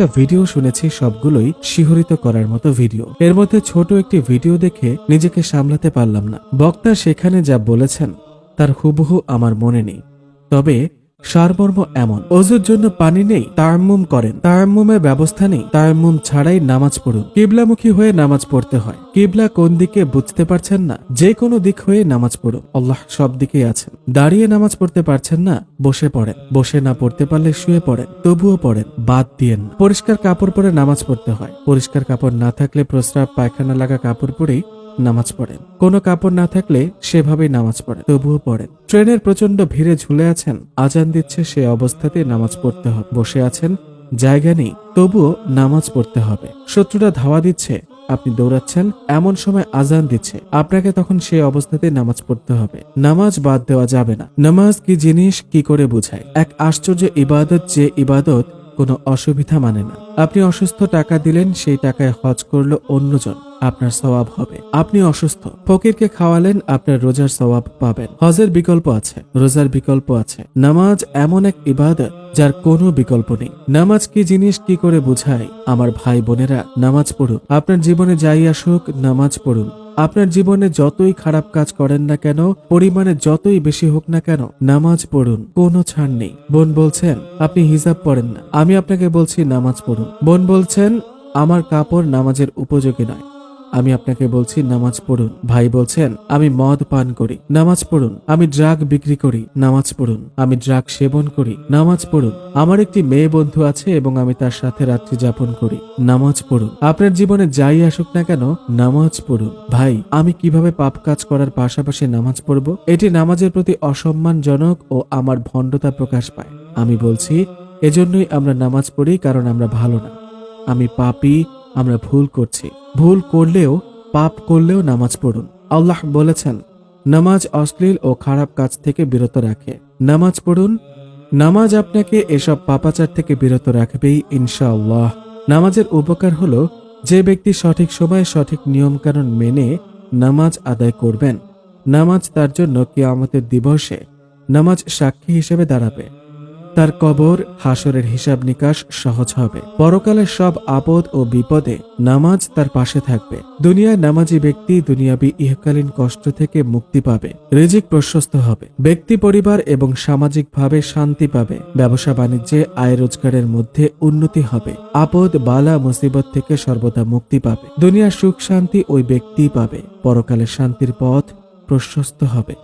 কয়েকটা ভিডিও শুনেছি, সবগুলোই শিহরিত করার মতো ভিডিও। এর মধ্যে ছোট একটি ভিডিও দেখে নিজেকে সামলাতে পারলাম না। বক্তা সেখানে যা বলেছেন, তার হুবহু আমার মনে নেই। তবে সারমর্ম এমন। অজুর জন্য পানি নেই, তায়াম্মুম করেন। তায়াম্মুমের ব্যবস্থা নেই, তায়াম্মুম ছাড়াই নামাজ পড়ুন। কিবলামুখী হয়ে নামাজ পড়তে হয়। কিবলা কোন দিকে বুঝতে পারছেন না, যে কোনো দিক হয়ে নামাজ পড়ুন। আল্লাহ সব দিকেই আছেন। দাঁড়িয়ে নামাজ পড়তে পারছেন না, বসে পড়েন। বসে না পড়তে পারলে শুয়ে পড়েন, তবুও পড়েন, বাদ দিয়েন পরিষ্কার কাপড় পরে নামাজ পড়তে হয়। পরিষ্কার কাপড় না থাকলে প্রস্রাব, পায়খানা লাগা কাপড় পরেই নামাজ পড়েন কোনো কাপড় না থাকলে সেভাবেই নামাজ পড়েন তবুও পড়েন ট্রেনের প্রচণ্ড ভিড়ে ঝুলে আছেন, আজান দিচ্ছে সে অবস্থাতে নামাজ পড়তে হবে। বসে আছেন, জায়গা নেই, তবুও নামাজ পড়তে হবে। শত্রুরা ধাওয়া দিচ্ছে, আপনি দৌড়াচ্ছেন, এমন সময় আজান দিচ্ছে, আপনাকে তখন সেই অবস্থাতে নামাজ পড়তে হবে। নামাজ বাদ দেওয়া যাবে না। নামাজ কি জিনিস, কি করে বুঝায়? এক আশ্চর্য ইবাদত যে ইবাদত কোনো অসুবিধা মানে না। আপনি অসুস্থ টাকা দিলেন, সেই টাকায় হজ করল অন্যজন, আপনার সওয়াব হবে। আপনি অসুস্থ, ফকিরকে খাওয়ালেন, আপনার রোজার সওয়াব পাবেন। হজের বিকল্প আছে, রোজার বিকল্প আছে। নামাজ এমন এক ইবাদত যার কোনো বিকল্প নেই। নামাজ কি জিনিস কি করে বুঝায়? আমার ভাই বোনেরা, নামাজ পড়ুন। আপনার জীবনে যাই আসুক, নামাজ পড়ুন। আপনার জীবনে যতই খারাপ কাজ করেন না কেন, পরিমাণে যতই বেশি হোক না কেন, নামাজ পড়ুন, কোনো ছাড় নেই। বোন বলছেন, আপনি হিজাব পড়েন না। আমি আপনাকে বলছি, নামাজ পড়ুন। বোন বলছেন, আমার কাপড় নামাজের উপযোগী নয়। আমি আপনাকে বলছি, নামাজ পড়ুন। ভাই বলছেন, আমি মদ পান করি। নামাজ পড়ুন। আমি ড্রাগ বিক্রি করি। নামাজ পড়ুন। আমি ড্রাগ সেবন করি। নামাজ পড়ুন। আমার একটি মেয়ে বন্ধু আছে এবং আমি তার সাথে রাত্রি যাপন করি। নামাজ পড়ুন। আপনার জীবনে যাই আসুক না কেন, নামাজ পড়ুন। ভাই, আমি কীভাবে পাপ কাজ করার পাশাপাশি নামাজ পড়ব? এটি নামাজের প্রতি অসম্মানজনক ও আমার ভণ্ডতা প্রকাশ পায়। আমি বলছি, এজন্যই আমরা নামাজ পড়ি কারণ আমরা ভালো না। আমি পাপী আমরা ভুল করছি। ভুল করলেও, পাপ করলেও নামাজ পড়ুন। আল্লাহ বলেছেন, নামাজ অশ্লীল ও খারাপ কাজ থেকে বিরত রাখে। নামাজ পড়ুন, নামাজ আপনাকে এসব পাপাচার থেকে বিরত রাখবেই ইনশাআল্লাহ। নামাজের উপকার হলো, যে ব্যক্তি সঠিক সময়ে সঠিক নিয়মকানুন মেনে নামাজ আদায় করবেন। নামাজ তার জন্য কিয়ামতের দিবসে নামাজ সাক্ষী হিসেবে দাঁড়াবে। তার কবর হাসরের হিসাব নিকাশ সহজ হবে। পরকালের সব আপদ ও বিপদে নামাজ তার পাশে থাকবে। দুনিয়ায় নামাজি ব্যক্তি দুনিয়াবি ইহকালীন কষ্ট থেকে মুক্তি পাবে, রিজিক প্রশস্ত হবে। ব্যক্তি পরিবার এবং সামাজিকভাবে শান্তি পাবে। ব্যবসা বাণিজ্যে আয় রোজগারের মধ্যে উন্নতি হবে। আপদ, বালা, মুসিবত থেকে সর্বদা মুক্তি পাবে। দুনিয়ার সুখ শান্তি ওই ব্যক্তিই পাবে। পরকালের শান্তির পথ প্রশস্ত হবে।